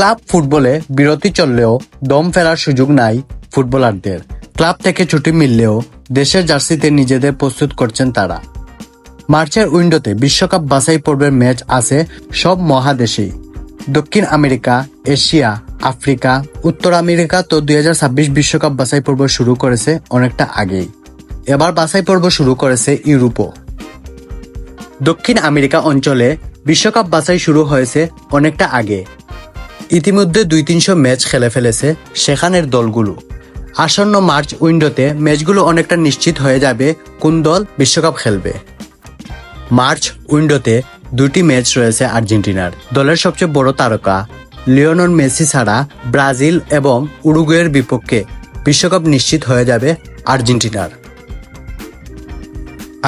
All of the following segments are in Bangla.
ক্লাব ফুটবলে বিরতি চললেও দম ফেরার সুযোগ নাই ফুটবলারদের। ক্লাব থেকে ছুটি মিললেও দেশের জার্সিতে নিজেদের প্রস্তুত করছেন তারা। মার্চের উইন্ডোতে বিশ্বকাপ বাছাই পর্বের ম্যাচ আছে সব মহাদেশেই। দক্ষিণ আমেরিকা, এশিয়া, আফ্রিকা, উত্তর আমেরিকা তো দুই হাজার ছাব্বিশ বিশ্বকাপ বাছাই পর্ব শুরু করেছে অনেকটা আগেই। এবার বাছাই পর্ব শুরু করেছে ইউরোপও। দক্ষিণ আমেরিকা অঞ্চলে বিশ্বকাপ বাছাই শুরু হয়েছে অনেকটা আগে। ইতিমধ্যে দুই তিনশো ম্যাচ খেলে ফেলেছে সেখানের দলগুলো। আসন্ন মার্চ উইন্ডোতে ম্যাচগুলো অনেকটা নিশ্চিত হয়ে যাবে কোন দল বিশ্বকাপ খেলবে। মার্চ উইন্ডোতে দুটি ম্যাচ রয়েছে আর্জেন্টিনার। দলের সবচেয়ে বড় তারকা লিওনন মেসি ছাড়া ব্রাজিল এবং উরুগুয়ের বিপক্ষে বিশ্বকাপ নিশ্চিত হয়ে যাবে আর্জেন্টিনার।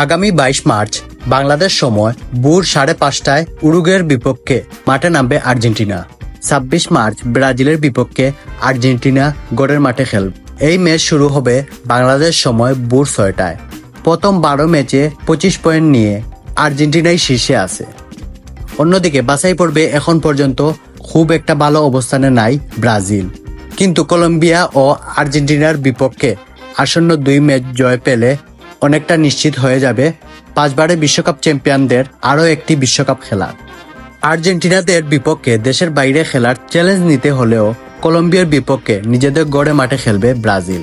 আগামী বাইশ মার্চ বাংলাদেশ সময় ভোর সাড়ে পাঁচটায় উরুগুয়ের বিপক্ষে মাঠে নামবে আর্জেন্টিনা। ছাব্বিশ মার্চ ব্রাজিলের বিপক্ষে আর্জেন্টিনা গড়ের মাঠে খেলবে এই ম্যাচ শুরু হবে বাংলাদেশ সময় ভোর ছয়টায়। প্রথম বারো ম্যাচে পঁচিশ পয়েন্ট নিয়ে আর্জেন্টিনাই শীর্ষে আছে। অন্যদিকে বাছাই পর্বে এখন পর্যন্ত খুব একটা ভালো অবস্থানে নাই ব্রাজিল। কিন্তু কলম্বিয়া ও আর্জেন্টিনার বিপক্ষে আসন্ন দুই ম্যাচ জয় পেলে অনেকটা নিশ্চিত হয়ে যাবে পাঁচবারের বিশ্বকাপ চ্যাম্পিয়নদের আরও একটি বিশ্বকাপ খেলার আর্জেন্টিনাদের বিপক্ষে দেশের বাইরে খেলার চ্যালেঞ্জ নিতে হলেও কলম্বিয়ার বিপক্ষে নিজেদের গড়ে মাঠে খেলবে ব্রাজিল।